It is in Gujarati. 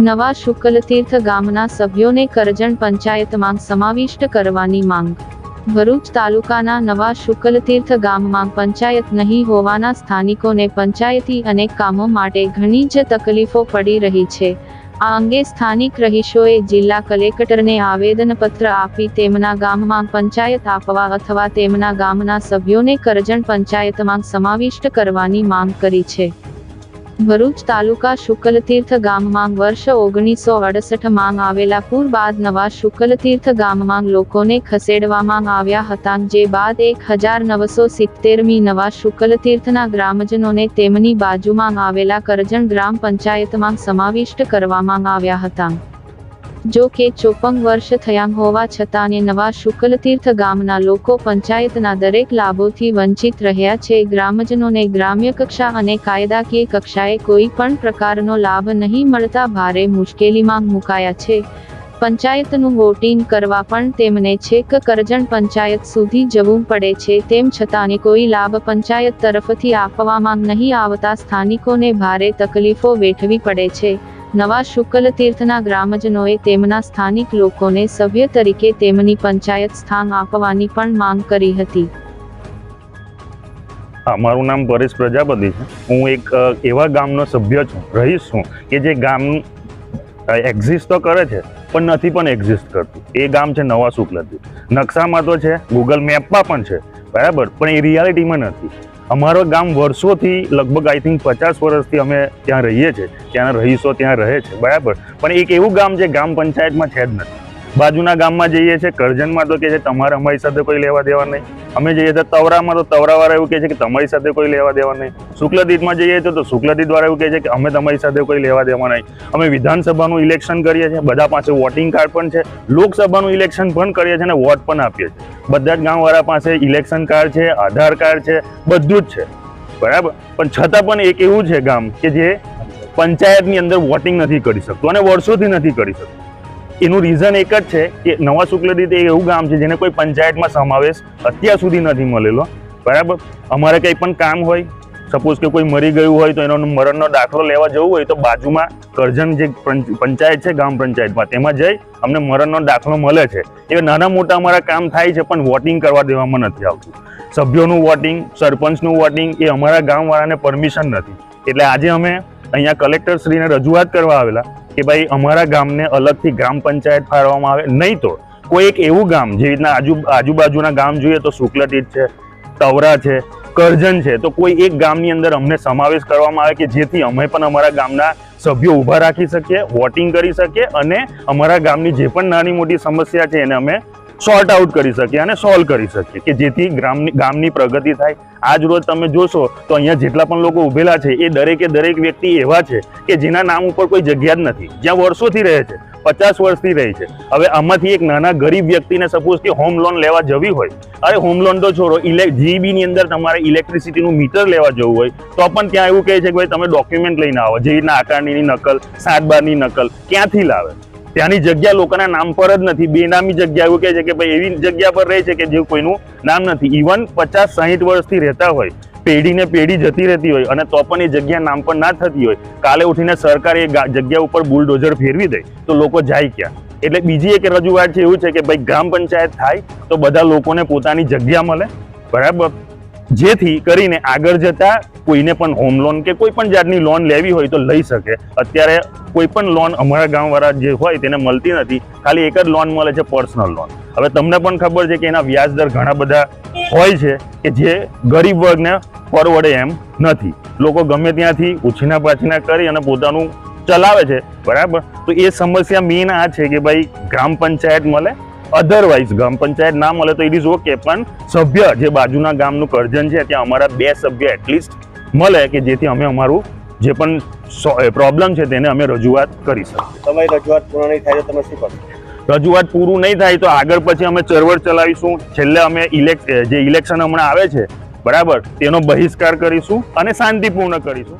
નવા શુક્લતીર્થ ગામના સભ્યોને કરજણ પંચાયતમાં સમાવિષ્ટ કરવાની માંગ. ભરૂચ તાલુકાના નવા શુક્લતીર્થ ગામમાં પંચાયત નહીં હોવાના સ્થાનિકોને પંચાયતી અનેક કામો માટે ઘણી જ તકલીફો પડી રહી છે. આ અંગે સ્થાનિક રહીશોએ જિલ્લા કલેક્ટરને આવેદનપત્ર આપી તેમના ગામમાં પંચાયત આપવા અથવા તેમના ગામના સભ્યોને કરજણ પંચાયતમાં સમાવિષ્ટ કરવાની માંગ કરી છે. ભરૂચ તાલુકા શુક્લતીર્થ ગામમાં વર્ષ ઓગણીસો અડસઠમાં આવેલા પૂર બાદ નવા શુક્લતીર્થ ગામમાં લોકોને ખસેડવામાં આવ્યા હતા, જે બાદ એક હજાર નવસો સિત્તેરમી નવા શુક્લતીર્થના ગ્રામજનોને તેમની બાજુમાં આવેલા કરજણ ગ્રામ પંચાયતમાં સમાવિષ્ટ કરવામાં આવ્યા હતા. જો કે ચોપન વર્ષ થયા હોવા છતાં ને નવા શુક્લતીર્થ ગામના લોકો પંચાયતના દરેક લાભોથી વંચિત રહ્યા છે. ગ્રામજનોને ગ્રામ્ય કક્ષા અને કાયદાકીય કક્ષાએ કોઈ પણ પ્રકારનો લાભ નહીં મળતા ભારે મુશ્કેલીમાં મુકાયા છે. પંચાયતનું વોટિંગ કરવા પણ તેમને છેક કરજણ પંચાયત સુધી જવું પડે છે. તેમ છતાં કોઈ લાભ પંચાયત તરફથી આપવામાં નહીં આવતા સ્થાનિકોને ભારે તકલીફો વેઠવી પડે છે. નવા શુક્લતીર્થના ગ્રામજનોએ તેમના સ્થાનિક લોકોને સભ્ય તરીકે તેમની પંચાયત સ્થાન આપવાની પણ માંગ કરી હતી. મારું નામ પરેશ પ્રજાપતિ છે. હું એક એવા ગામનો સભ્ય છું, રહીશ છું, કે જે ગામ એક્ઝિસ્ટ તો કરે છે, પણ નથી પણ એક્ઝિસ્ટ કરતું. એ ગામ છે નવા શુક્લતી નકશામાં તો છે ગૂગલ મેપમાં પણ છે, બરાબર, પણ એ રિયાલિટીમાં નથી. અમારો ગામ વર્ષોથી, લગભગ આઈ થિંક પચાસ વર્ષથી અમે ત્યાં રહીએ છીએ. ત્યાંના રહીશો ત્યાં રહે છે. બરાબર. પણ એક એવું ગામ જે ગામ પંચાયતમાં છે જ નથી. બાજુના ગામમાં જઈએ છીએ, કરજણમાં તો કે છે તમારે અમારી સાથે કોઈ લેવા દેવા નહીં. અમે જઈએ તો તવરામાં તો તવરાવાળા એવું કહે છે કે તમારી સાથે કોઈ લેવા દેવા નહીં. શુક્લદીતમાં જઈએ તો તો શુક્લદીતવાળા એવું કહે છે કે અમે તમારી સાથે કોઈ લેવા દેવા નહીં. અમે વિધાનસભાનું ઇલેક્શન કરીએ છીએ, બધા પાસે વોટિંગ કાર્ડ પણ છે. લોકસભાનું ઇલેક્શન પણ કરીએ છીએ અને વોટ પણ આપીએ છીએ. બધા જ ગામવાળા પાસે ઇલેક્શન કાર્ડ છે, આધાર કાર્ડ છે, બધું જ છે. બરાબર? પણ છતાં પણ એક એવું છે ગામ કે જે પંચાયતની અંદર વોટિંગ નથી કરી શકતું અને વર્ષોથી નથી કરી શકતું. એનું રીઝન એક જ છે કે નવા શુક્લદીત એ એવું ગામ છે જેને કોઈ પંચાયતમાં સમાવેશ અત્યાર સુધી નથી મળેલો. બરાબર? અમારે કંઈ પણ કામ હોય સપોઝ કે કોઈ મરી ગયું હોય તો એનો મરણનો દાખલો લેવા જવું હોય તો બાજુમાં કરજણ જે પંચ- પંચાયત છે, ગામ પંચાયતમાં, તેમાં જઈ અમને મરણનો દાખલો મળે છે. એ નાના મોટા અમારા કામ થાય છે પણ વોટિંગ કરવા દેવામાં નથી આવતું. સભ્યોનું વોટિંગ સરપંચનું વોટિંગ એ અમારા ગામવાળાને પરમિશન નથી. એટલે આજે અમે અહીંયા કલેક્ટર શ્રીને રજૂઆત કરવા આવેલા. કે ભાઈ અમારા ગામને અલગથી ગ્રામ પંચાયત ફાળવવામાં આવે. નહીં તો કોઈ એક એવું ગામ જે રીતના આજુ, આજુબાજુના ગામ જોઈએ તો શુક્લતીર્થ છે, તવરા છે, કરજણ છે, તો કોઈ એક ગામની અંદર અમને સમાવેશ કરવામાં આવે કે જેથી અમે પણ અમારા ગામના સભ્યો ઊભા રાખી શકીએ, વોટિંગ કરી શકીએ અને અમારા ગામની જે પણ નાની મોટી સમસ્યા છે એને અમે સોર્ટ આઉટ કરી શકીએ અને સોલ્વ કરી શકીએ. કે જેથી ગ્રામની ગામની પ્રગતિ થાય. આજ રોજ તમે જોશો તો અહીંયા જેટલા પણ લોકો ઉભેલા છે, એ દરેકે દરેક વ્યક્તિ એવા છે કે જેના નામ ઉપર કોઈ જગ્યા જ નથી. જ્યાં વર્ષોથી રહે છે, પચાસ વર્ષથી રહી છે. હવે આમાંથી એક નાના ગરીબ વ્યક્તિને સપોઝ કે હોમ લોન લેવા જવી હોય. અરે હોમ લોન તો છોડો, ઇલે જીબીની અંદર તમારે ઇલેક્ટ્રિસિટીનું મીટર લેવા જવું હોય, તો પણ ત્યાં એવું કહે છે કે ભાઈ તમે ડોક્યુમેન્ટ લઈને આવો. જેવી રીતના આકારણીની નકલ, સાત બારની નકલ, ક્યાંથી લાવે? ત્યાંની જગ્યા લોકોના નામ પર જ નથી. બેનામી જગ્યા એવું કહે છે કે ભાઈ એવી જગ્યા પર રહે છે કે જે કોઈનું નામ નથી. ઇવન પચાસ, સાહીઠ વર્ષથી રહેતા હોય, પેઢીને પેઢી જતી રહેતી હોય અને તો પણ એ જગ્યા નામ પર ના થતી હોય, કાલે ઉઠીને સરકાર એ જગ્યા ઉપર બુલડોઝર ફેરવી દે, તો લોકો જાય ક્યાં? એટલે બીજી એક રજૂઆત છે એવું છે કે ભાઈ ગ્રામ પંચાયત થાય તો બધા લોકોને પોતાની જગ્યા મળે. બરાબર? જેથી કરીને આગળ જતા કોઈને પણ હોમ લોન કે કોઈ પણ જાતની લોન લેવી હોય તો લઈ શકે. અત્યારે કોઈ પણ લોન અમારા ગામવાળા જે હોય તેને મળતી નથી. ખાલી એક જ લોન મળે છે પર્સનલ લોન હવે તમને પણ ખબર છે કે એના વ્યાજ દર ઘણા બધા હોય છે કે જે ગરીબ વર્ગને પરવડે એમ નથી. લોકો ગમે ત્યાંથી ઉછીના પાછીના કરી અને પોતાનું ચલાવે છે. બરાબર? તો એ સમસ્યા મેઇન આ છે કે ભાઈ ગ્રામ પંચાયત મળે અધરવાઇઝ ગ્રામ પંચાયત ના મળે તો ઇટ ઇઝ ઓકે પણ સભ્ય જે બાજુના ગામનું કરજણ છે ત્યાં અમારા બે સભ્ય એટલીસ્ટ મળે કે જેથી અમે અમારું જે પણ પ્રોબ્લેમ છે તેને અમે રજૂઆત કરી શકીએ. તમારી રજૂઆત પૂર્ણ નહીં થાય તો તમે શું કરશો રજૂઆત પૂરું નહીં થાય તો આગળ પછી અમે ચળવળ ચલાવીશું. છેલ્લે અમે ઇલેક્ટ જે ઇલેક્શન હમણાં આવે છે બરાબર તેનો બહિષ્કાર કરીશું અને શાંતિપૂર્ણ કરીશું.